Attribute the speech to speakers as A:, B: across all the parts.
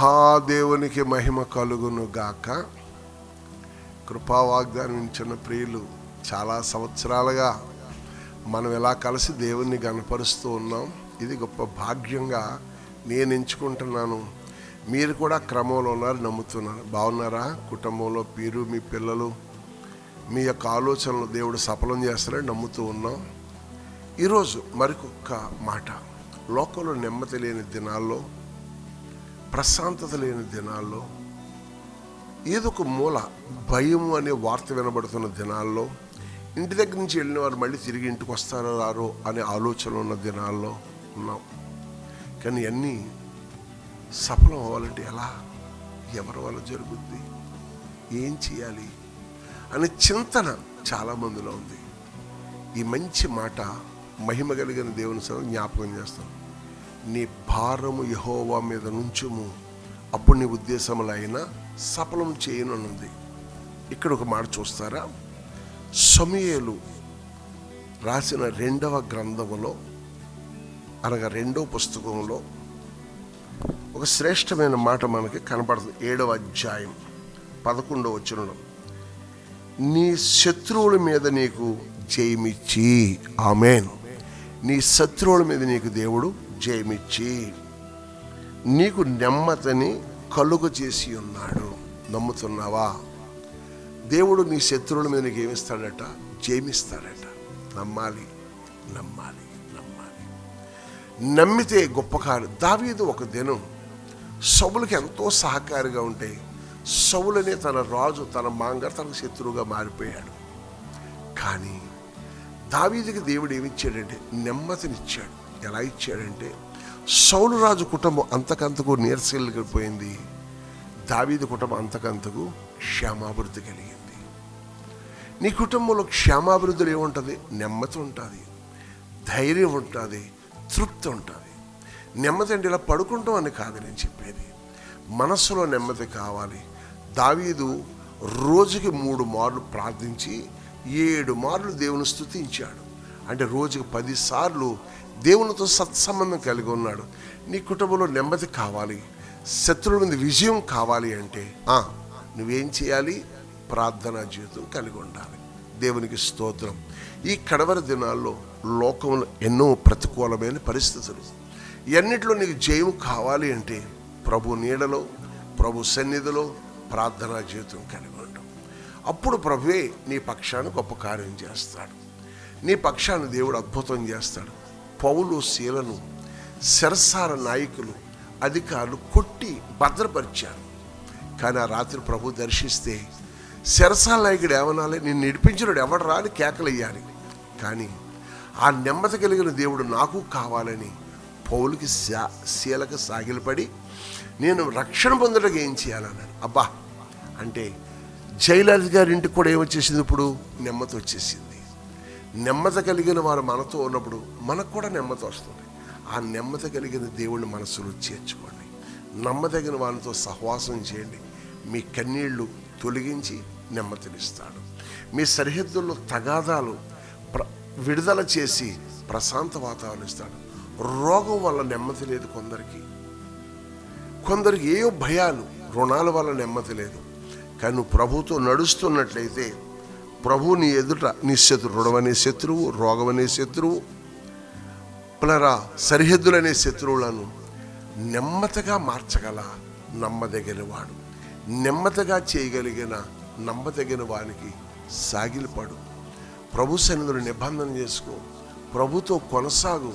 A: మహాదేవునికి మహిమ కలుగును గాక. కృపా వాగ్దానం ఇచ్చిన ప్రియులు చాలా సంవత్సరాలుగా మనం ఎలా కలిసి దేవుణ్ణి గనపరుస్తూ ఉన్నాం ఇది గొప్ప భాగ్యంగా నేను ఎంచుకుంటున్నాను. మీరు కూడా క్రమంలో ఉన్నారు నమ్ముతున్నారు. బాగున్నారా? కుటుంబంలో మీరు మీ పిల్లలు మీ యొక్క ఆలోచనలు దేవుడు సఫలం చేస్తారని నమ్ముతూ ఉన్నాం. ఈరోజు మరికొక్క మాట. లోకంలో నెమ్మది లేని దినాల్లో ప్రశాంతత లేని దినాల్లో ఏదో ఒక మూల భయం అనే వార్త వినబడుతున్న దినాల్లో ఇంటి దగ్గర నుంచి వెళ్ళిన వారు మళ్ళీ తిరిగి ఇంటికి వస్తారో రారో అనే ఆలోచన ఉన్న దినాల్లో ఉన్నాం. కానీ అన్నీ సఫలం అవ్వాలంటే ఎలా? ఎవరి వల్ల జరుగుద్ది? ఏం చేయాలి? అనే చింతన చాలామందిలో ఉంది. ఈ మంచి మాట మహిమ కలిగిన దేవుని సరే జ్ఞాపకం చేస్తాం. నీ భారము యహోవా మీద నుంచుము. అప్పుడు నీ ఉద్దేశములైనా సఫలం చేయనున్నది ఇక్కడ ఒక మాట చూస్తారా? సమయలు రాసిన రెండవ గ్రంథములో అనగా రెండవ పుస్తకంలో ఒక శ్రేష్టమైన మాట మనకి కనపడుతుంది. ఏడవ అధ్యాయం పదకొండవ వచనంలో. నీ శత్రువుల మీద నీకు జయమిచ్చి. ఆమెన్. నీ శత్రువుల మీద నీకు దేవుడు జయమిచ్చి నీకు నెమ్మదిని కలుగు చేసి ఉన్నాడు. నమ్ముతున్నావా? దేవుడు నీ శత్రువుల మీద నీకు ఏమిస్తాడట? జయమిస్తాడట. నమ్మాలి నమ్మాలి నమ్మాలి. నమ్మితే గొప్ప కార్యం దావీదు ఒక దినం సౌలుకి ఎంతో సహకారిగా ఉంటే సవులనే తన రాజు తన మాంగర్ తన శత్రువుగా మారిపోయాడు. కానీ దావీదికి దేవుడు ఏమిచ్చాడంటే నెమ్మదినిచ్చాడు. ఎలా ఇచ్చాడంటే సౌలురాజు కుటుంబం అంతకంతకు నీరసెళ్ళిపోయింది దావీది కుటుంబం అంతకంతకు క్షేమాభివృద్ధి కలిగింది. నీ కుటుంబంలో క్షేమాభివృద్ధిలో ఏముంటుంది? నెమ్మది ఉంటుంది. ధైర్యం ఉంటుంది. తృప్తి ఉంటుంది. నెమ్మది అంటే ఇలా పడుకుంటాం అని కాదు నేను చెప్పేది. మనస్సులో నెమ్మది కావాలి. దావీదు రోజుకి మూడు మార్లు ప్రార్థించి ఏడు మార్లు దేవుని స్థుతించాడు. అంటే రోజుకు పదిసార్లు దేవునితో సత్సంబంధం కలిగి ఉన్నాడు. నీ కుటుంబంలో నెమ్మది కావాలి. శత్రువుల మీద విజయం కావాలి అంటే నువ్వేం చేయాలి? ప్రార్థనా జీవితం కలిగి ఉండాలి. దేవునికి స్తోత్రం. ఈ కడవరి దినాల్లో లోకంలో ఎన్నో ప్రతికూలమైన పరిస్థితులు. ఎన్నిట్లో నీకు జయం కావాలి అంటే ప్రభు నీడలో ప్రభు సన్నిధిలో ప్రార్థనా జీవితం కలిగి ఉండడం అప్పుడు ప్రభువే నీ పక్షాన్ని గొప్ప కార్యం చేస్తాడు. నీ పక్షాన్ని దేవుడు అద్భుతం చేస్తాడు. పౌలు శీలను శరసార నాయకులు అధికారులు కొట్టి భద్రపరిచారు. కానీ ఆ రాత్రి ప్రభు దర్శిస్తే శరసాల నాయకుడు ఏమనాలి? నిన్ను నడిపించినాడు ఎవడు రాని కేకలయ్యాలి. కానీ ఆ నెమ్మది కలిగిన దేవుడు నాకు కావాలని పౌలుకి శా- శీలకు సాగిలపడి నేను రక్షణ పొందడానికి ఏం చేయాలన్నాడు. అబ్బా! అంటే జయలలిత గారి ఇంటికి కూడా ఏమొచ్చేసింది ఇప్పుడు? నెమ్మది వచ్చేసింది. నెమ్మది కలిగిన వారు మనతో ఉన్నప్పుడు మనకు కూడా నెమ్మది వస్తుంది. ఆ నెమ్మది కలిగిన దేవుడిని మనసులో చేర్చుకోండి. నమ్మదగిన వారితో సహవాసం చేయండి. మీ కన్నీళ్ళు తొలగించి నెమ్మదినిస్తాడు. మీ సరిహద్దుల్లో తగాదాలు ప్ర విడుదల చేసి ప్రశాంత వాతావరణం ఇస్తాడు. రోగం వల్ల నెమ్మది లేదు కొందరికి. కొందరికి ఏయో భయాలు రుణాల వల్ల నెమ్మది లేదు. కానీ ప్రభుతో నడుస్తున్నట్లయితే ప్రభు నీ ఎదుట నీ శత్రు రుణమనే శత్రువు రోగమనే శత్రువు పునరా సరిహద్దులనే శత్రువులను నెమ్మదిగా మార్చగల నమ్మదగిన వాడు. నెమ్మదిగా చేయగలిగిన నమ్మదగిన వానికి సాగిలిపడు. ప్రభు సన్నిధులు నిబంధన చేసుకో. ప్రభుతో కొనసాగు.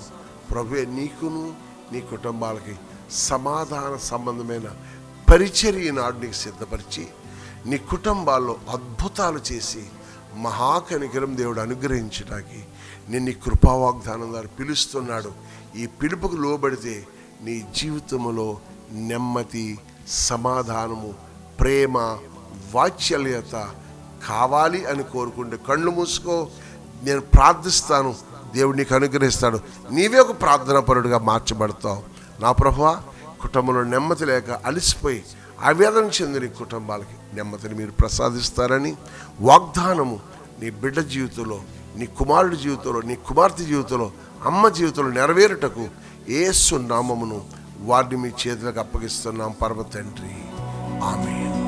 A: ప్రభువే నీకును నీ కుటుంబాలకి సమాధాన సంబంధమైన పరిచర్య నాడు నీకు సిద్ధపరిచి నీ కుటుంబాల్లో అద్భుతాలు చేసి మహాకనికరం దేవుడు అనుగ్రహించడానికి నిన్ను కృపావాగ్దానం ద్వారా పిలుస్తున్నాడు. ఈ పిలుపుకు లోబడితే నీ జీవితంలో నెమ్మది సమాధానము ప్రేమ వాత్సల్యత కావాలి అని కోరుకుంటే కళ్ళు మూసుకో. నేను ప్రార్థిస్తాను. దేవుడు నీకు అనుగ్రహిస్తాడు. నీవే ఒక ప్రార్థనా పరుడుగా మార్చబడతావు. నా ప్రభువా కుటుంబంలో నెమ్మది లేక అలసిపోయి ఆవేదన చెందిన కుటుంబాలకి నెమ్మదిని మీరు ప్రసాదిస్తారని వాగ్దానము నీ బిడ్డ జీవితంలో నీ కుమారుడి జీవితంలో నీ కుమార్తె జీవితంలో అమ్మ జీవితంలో నెరవేరుటకు ఏసు నామమును వారిని మీ చేతులకు అప్పగిస్తున్నాం పరమ తండ్రి. ఆమె